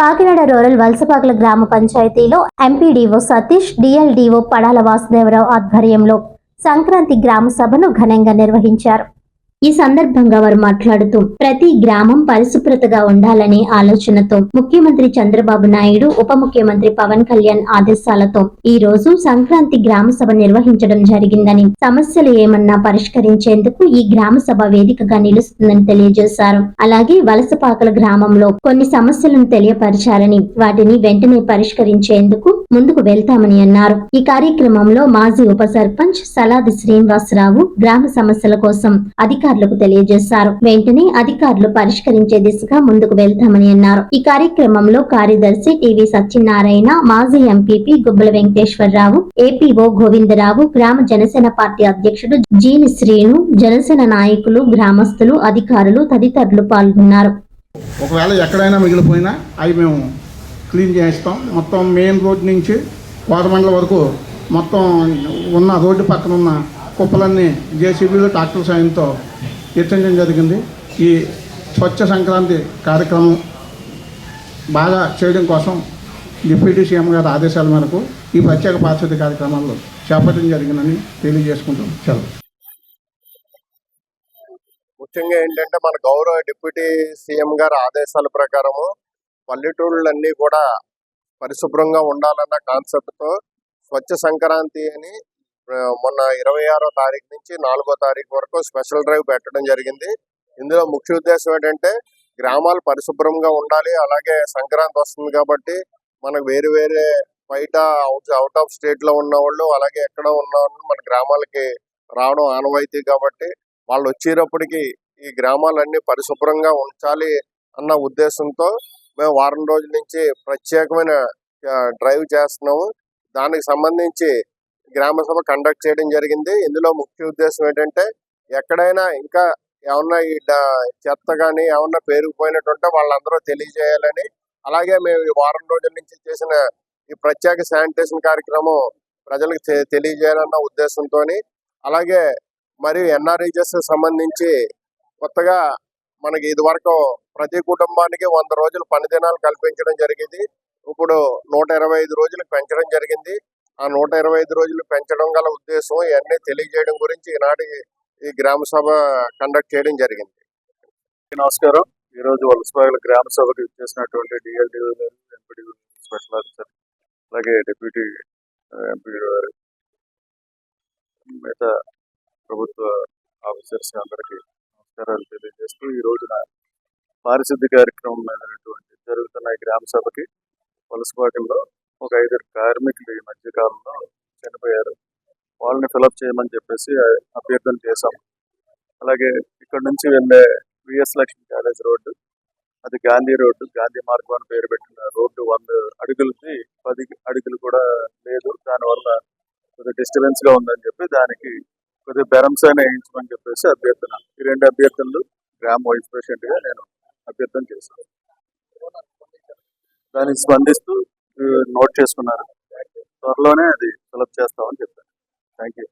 Kakinada rural Valasapakala గ్రామ పంచాయతీలో MPDO Satish DLDO Padala Vasudevarao ఆధ్వర్యంలో సంక్రాంతి గ్రామ సభను ఘనంగా నిర్వహించారు. ఈ సందర్భంగా వారు మాట్లాడుతూ ప్రతి గ్రామం పరిశుభ్రతగా ఉండాలనే ఆలోచనతో ముఖ్యమంత్రి చంద్రబాబు నాయుడు ఉప ముఖ్యమంత్రి పవన్ కళ్యాణ్ ఆదేశాలతో ఈ రోజు సంక్రాంతి గ్రామ సభ నిర్వహించడం జరిగిందని సమస్యలు ఏమన్నా పరిష్కరించేందుకు ఈ గ్రామ సభ వేదికగా నిలుస్తుందని తెలియజేశారు. అలాగే వలసపాకల గ్రామంలో కొన్ని సమస్యలను తెలియపరిచారని వాటిని వెంటనే పరిష్కరించేందుకు ముందుకు వెళ్తామని అన్నారు. ఈ కార్యక్రమంలో మాజీ ఉప సర్పంచ్ సలాది శ్రీనివాసరావు గ్రామ సమస్యల కోసం అధికారులకు తెలియజేశారు. వెంటనే అధికారులు పరిష్కరించే దిశగా ముందుకు వెళ్తామని అన్నారు. ఈ కార్యక్రమంలో కార్యదర్శి టివి సత్యనారాయణ మాజీ ఎంపీపీ గుబ్బల వెంకటేశ్వరరావు ఏపీఓ గోవిందరావు గ్రామ జనసేన పార్టీ అధ్యక్షుడు జీని శ్రీను జనసేన నాయకులు గ్రామస్తులు అధికారులు తదితరులు పాల్గొన్నారు. ఒకవేళ ఎక్కడైనా మిగిలిపోయినా అవి మేము క్లీన్ చేస్తాం. మొత్తం మెయిన్ రోడ్ నుంచి కోరమండల వరకు మొత్తం ఉన్న రోడ్డు పక్కన ఉన్న కుప్పలన్నీ జేసీబీలు ట్రాక్టర్ సాయంతో ఎత్తించడం జరిగింది. ఈ స్వచ్ఛ సంక్రాంతి కార్యక్రమం బాగా చేయడం కోసం డిప్యూటీ సీఎం గారి ఆదేశాల మేరకు ఈ ప్రత్యేక పారిశుద్ధ్య కార్యక్రమాలు చేపట్టడం జరిగిందని తెలియజేసుకుంటాం. సెలవు. ముఖ్యంగా ఏంటంటే మన గౌరవ డిప్యూటీ సీఎం గారి ఆదేశాల ప్రకారము పల్లెటూళ్ళన్నీ కూడా పరిశుభ్రంగా ఉండాలన్న కాన్సెప్ట్తో స్వచ్ఛ సంక్రాంతి అని మొన్న ఇరవై ఆరో తారీఖు నుంచి నాలుగో తారీఖు వరకు స్పెషల్ డ్రైవ్ పెట్టడం జరిగింది. ఇందులో ముఖ్య ఉద్దేశం ఏంటంటే గ్రామాలు పరిశుభ్రంగా ఉండాలి అలాగే సంక్రాంతి వస్తుంది కాబట్టి మనకు వేరు వేరే బయట అవుట్ అవుట్ ఆఫ్ స్టేట్లో ఉన్న వాళ్ళు అలాగే ఎక్కడ ఉన్న వాళ్ళు మన గ్రామాలకి రావడం ఆనవాయితీ కాబట్టి వాళ్ళు వచ్చేటప్పటికి ఈ గ్రామాలన్నీ పరిశుభ్రంగా ఉంచాలి అన్న ఉద్దేశంతో మేము వారం రోజుల నుంచి ప్రత్యేకమైన డ్రైవ్ చేస్తున్నాము. దానికి సంబంధించి గ్రామ సభ కండక్ట్ చేయడం జరిగింది. ఇందులో ముఖ్య ఉద్దేశం ఏంటంటే ఎక్కడైనా ఇంకా ఏమన్నా ఈ చెత్త కానీ ఏమన్నా పేరుకుపోయినట్టుంటే వాళ్ళందరూ తెలియజేయాలని అలాగే మేము ఈ వారం రోజుల నుంచి చేసిన ఈ ప్రత్యేక శానిటేషన్ కార్యక్రమం ప్రజలకు తెలియజేయాలన్న ఉద్దేశంతో అలాగే మరియు ఎన్ఆర్ఈజెస్ సంబంధించి కొత్తగా మనకి ఇది వరకు ప్రతి కుటుంబానికి వంద రోజులు పని దినాలు కల్పించడం జరిగింది. ఇప్పుడు నూట ఇరవై ఐదు రోజులు పెంచడం జరిగింది. ఆ నూట ఇరవై ఐదు రోజులు పెంచడం గల ఉద్దేశం ఇవన్నీ తెలియజేయడం గురించి ఈనాటి ఈ గ్రామ సభ కండక్ట్ చేయడం జరిగింది. నమస్కారం. ఈ రోజు వలసపాగల గ్రామ సభకు చేసినటువంటి డిఎల్డి ఎంపీడీ స్పెషల్ ఆఫీసర్ అలాగే డిప్యూటీ ఎంపీ uh, గారు మిగతా ప్రభుత్వ ఆఫీసర్స్ అందరికీ నమస్కారాలు తెలియజేస్తూ ఈ రోజున పారిశుద్ధి కార్యక్రమం అయినటువంటి జరుగుతున్న గ్రామ సభకి వలసపాకంలో ఒక ఐదుగురు కార్మికులు ఈ మధ్య కాలంలో చనిపోయారు. వాళ్ళని ఫిలప్ చేయమని చెప్పేసి అభ్యర్థన చేశాం. అలాగే ఇక్కడ నుంచి వెళ్ళే విఎస్ లక్ష్మి కాలేజ్ రోడ్డు అది గాంధీ రోడ్డు గాంధీ మార్గం అని పేరు పెట్టిన రోడ్డు వంద అడుగులకి పది అడుగులు కూడా లేదు. దానివల్ల కొద్దిగా డిస్టర్బెన్స్గా ఉందని చెప్పి దానికి కొద్దిగా బెరమ్స్ వేయించమని చెప్పేసి అభ్యర్థన. ఈ రెండు అభ్యర్థనలు గ్రామ వైస్ ప్రెసిడెంట్గా నేను అభ్యర్థన చేశాను. దానికి స్పందిస్తూ నోట్ చేసుకున్నారు. త్వరలోనే అది సెలెక్ట్ చేస్తామని చెప్పాను థ్యాంక్ యూ